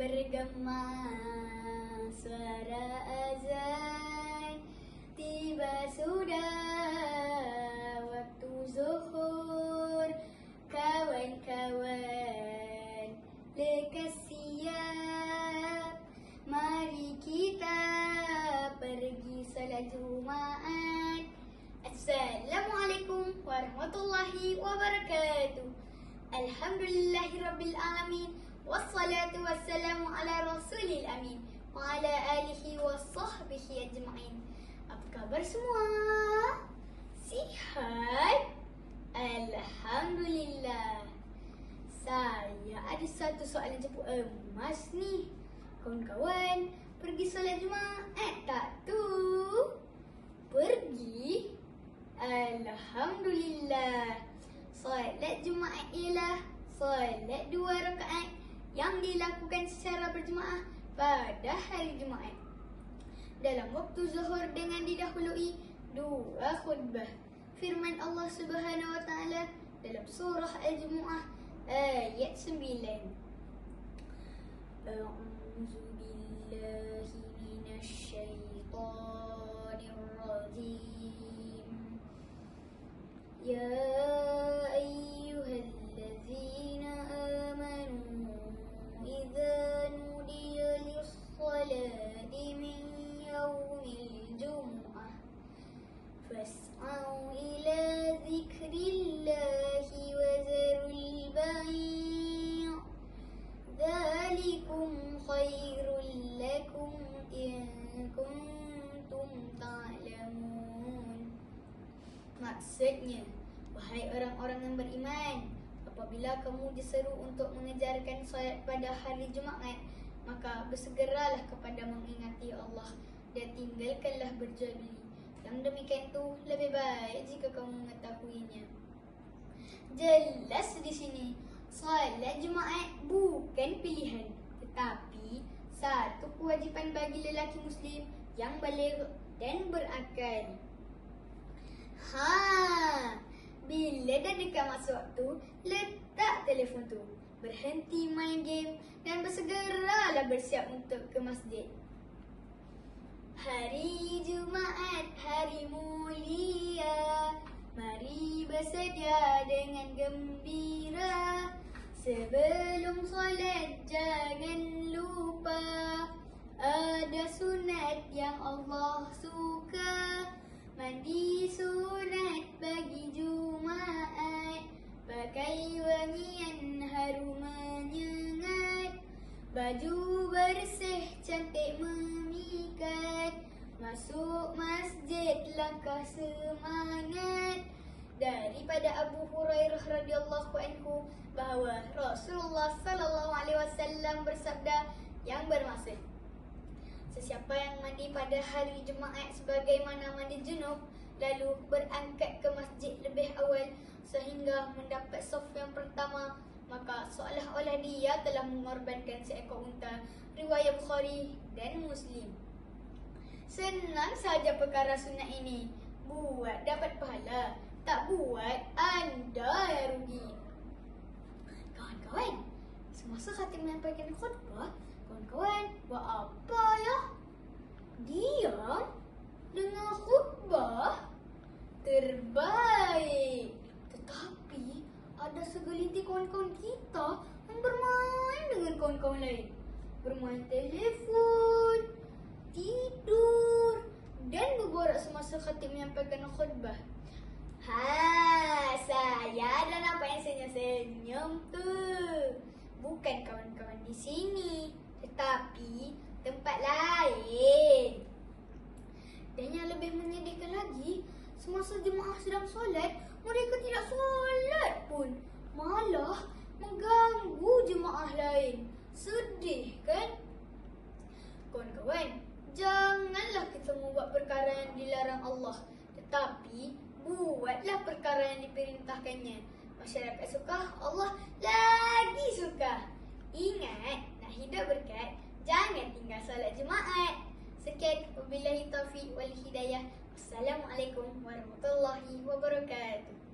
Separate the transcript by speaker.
Speaker 1: bergema suara azan tiba sudah waktu zuhur kawan-kawan lekas siap mari kita pergi salat Jumaat Assalamualaikum warahmatullahi wabarakatuh Alhamdulillahirabbil alamin wassalatu wassalamu ala rasulil amin wa ala alihi wa sahbihi ajma'in. Apa khabar semua? Sihat? Alhamdulillah. Saya ada satu soalan cepu emas ni. Kawan-kawan, pergi solat Jumaat tak tu? Pergi? Alhamdulillah. Solat Jumaat ialah solat dua rakaat yang dilakukan secara berjemaah pada hari Jumaat. Dalam waktu zuhur dengan didahului dua khutbah. Firman Allah Subhanahu wa taala dalam surah Al-Jumuah ayat 9. A'udzu billahi minasy rajim. Ya Maksudnya, wahai orang-orang yang beriman, apabila kamu diseru untuk mengejarkan solat pada hari Jumaat, maka bersegeralah kepada mengingati Allah dan tinggalkanlah berjual. Yang demikian itu lebih baik jika kamu mengetahuinya. Jelas di sini, solat Jumaat bukan pilihan, tetapi satu kewajipan bagi lelaki muslim yang balik dan berakal. Ha, bila dah dekat masa waktu, letak telefon tu. Berhenti main game dan bersegeralah bersiap untuk ke masjid. Hari Jumaat, hari mulia. Mari bersedia dengan gembira. Sebelum solat jangan lupa. Ada sunat yang Allah suka. Mandi sunat bagi Jumaat. Pakai wangian harum menyengat. Baju bersih cantik memikat. Masuk masjid langkah semangat. Daripada Abu Hurairah radhiyallahu anhu bahawa Rasulullah sallallahu alaihi wasallam bersabda yang bermaksud Sesiapa yang mandi pada hari Jumaat sebagaimana mandi junub lalu berangkat ke masjid lebih awal sehingga mendapat sof yang pertama maka seolah-olah dia telah mengorbankan seekor unta. Riwayat Bukhari dan Muslim. Senang saja perkara sunat ini. Buat dapat pahala. Tak buat anda yang rugi. Kawan-kawan semasa khatim menyampaikan khutbah Kawan-kawan, buat apa ya? Diam dengar khutbah terbaik. Tetapi ada segelintir kawan-kawan kita yang bermain dengan kawan-kawan lain. Bermain telefon, tidur dan berborak semasa khatib menyampaikan khutbah. Ha, saya dah nampak yang senyum-senyum tu. Bukan kawan-kawan di sini tetapi tempat lain. Dan yang lebih menyedihkan lagi, semasa jemaah sedang solat, mereka tidak solat pun. Malah mengganggu jemaah lain. Sedih kan? Kawan-kawan, janganlah kita membuat perkara yang dilarang Allah. Tetapi, buatlah perkara yang diperintahkannya. Masyarakat suka, Allah lagi suka. Ingat, nak hidup berkat, jangan tinggal solat Jumaat. Sekian, wabillahi taufiq wal hidayah. Wassalamualaikum warahmatullahi wabarakatuh.